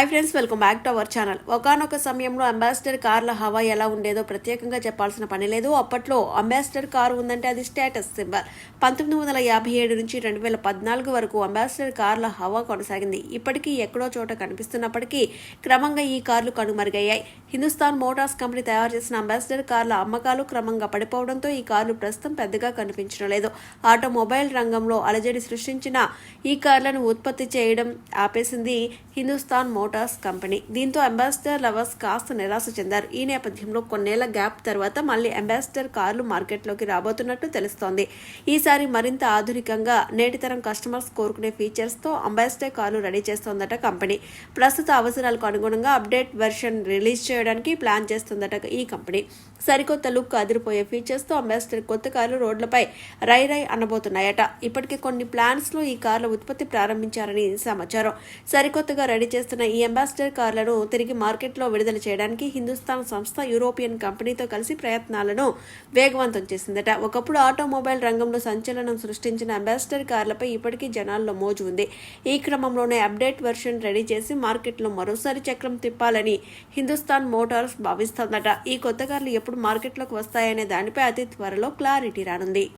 Hi friends welcome back to our channel ఒకనొక సమయంలో ambassador కార్ల హవా ఎలా ఉండేదో ప్రత్యేకంగా చెప్పాల్సిన పని లేదు. అప్పట్లో అంబాసిడర్ కారు ఉందంటే అది స్టేటస్ సింబల్ పంతొమ్మిది వందల యాభై ఏడు నుంచి రెండు వేల పద్నాలుగు వరకు అంబాసిడర్ కార్ల హవా కొనసాగింది. ఇప్పటికీ ఎక్కడో చోట కనిపిస్తున్నప్పటికీ క్రమంగా ఈ కార్లు కనుమరుగయ్యాయి. హిందుస్థాన్ మోటార్స్ కంపెనీ తయారు చేసిన అంబాసిడర్ కార్ల అమ్మకాలు క్రమంగా పడిపోవడంతో ఈ కార్లు ప్రస్తుతం పెద్దగా కనిపించడం లేదు. ఆటోమొబైల్ రంగంలో అలజడి సృష్టించిన ఈ కార్లను ఉత్పత్తి చేయడం ఆపేసింది హిందుస్థాన్ మోటార్స్ కంపెనీ. దీంతో అంబాసిడర్ లవర్స్ కాస్త నిరాశ చెందారు. ఈ నేపథ్యంలో కొన్నేళ్ళ గ్యాప్ తర్వాత మళ్ళీ అంబాసిడర్ కార్లు మార్కెట్లోకి రాబోతున్నట్టు తెలుస్తోంది. ఈసారి మరింత ఆధునికంగా నేటితరం కస్టమర్స్ కోరుకునే ఫీచర్స్తో అంబాసిడర్ కార్లు రెడీ చేస్తోందట కంపెనీ. ప్రస్తుత అవసరాలకు అనుగుణంగా అప్డేట్ వెర్షన్ రిలీజ్ చేయడానికి ప్లాన్ చేస్తుందట ఈ కంపెనీ. సరికొత్త లుక్ అదిరిపోయే ఫీచర్స్తో అంబాసిడర్ కొత్త కార్లు రోడ్లపై రై రై అనబోతున్నాయట. ఇప్పటికే కొన్ని ప్లాన్స్లో ఈ కార్ల ఉత్పత్తి ప్రారంభించారని సమాచారం. సరికొత్తగా రెడీ చేస్తున్న ఈ అంబాసిడర్ కార్లను తిరిగి మార్కెట్లో విడుదల చేయడానికి హిందుస్థాన్ సంస్థ యూరోపియన్ కంపెనీతో కలిసి ప్రయత్నాలను వేగవంతం చేసిందట. ఒకప్పుడు ఆటోమొబైల్ రంగంలో సంచలనం సృష్టించిన అంబాసిడర్ కార్లపై ఇప్పటికీ జనాల్లో మోజు ఉంది. ఈ క్రమంలోనే అప్డేట్ వెర్షన్ రెడీ చేసి మార్కెట్లో మరోసారి చక్రం తిప్పాలని హిందుస్థాన్ మోటార్స్ భావిస్తోందట. ఈ కొత్త కార్లు ఎప్పుడు మార్కెట్లోకి వస్తాయనే దానిపై అతి త్వరలో క్లారిటీ రానుంది.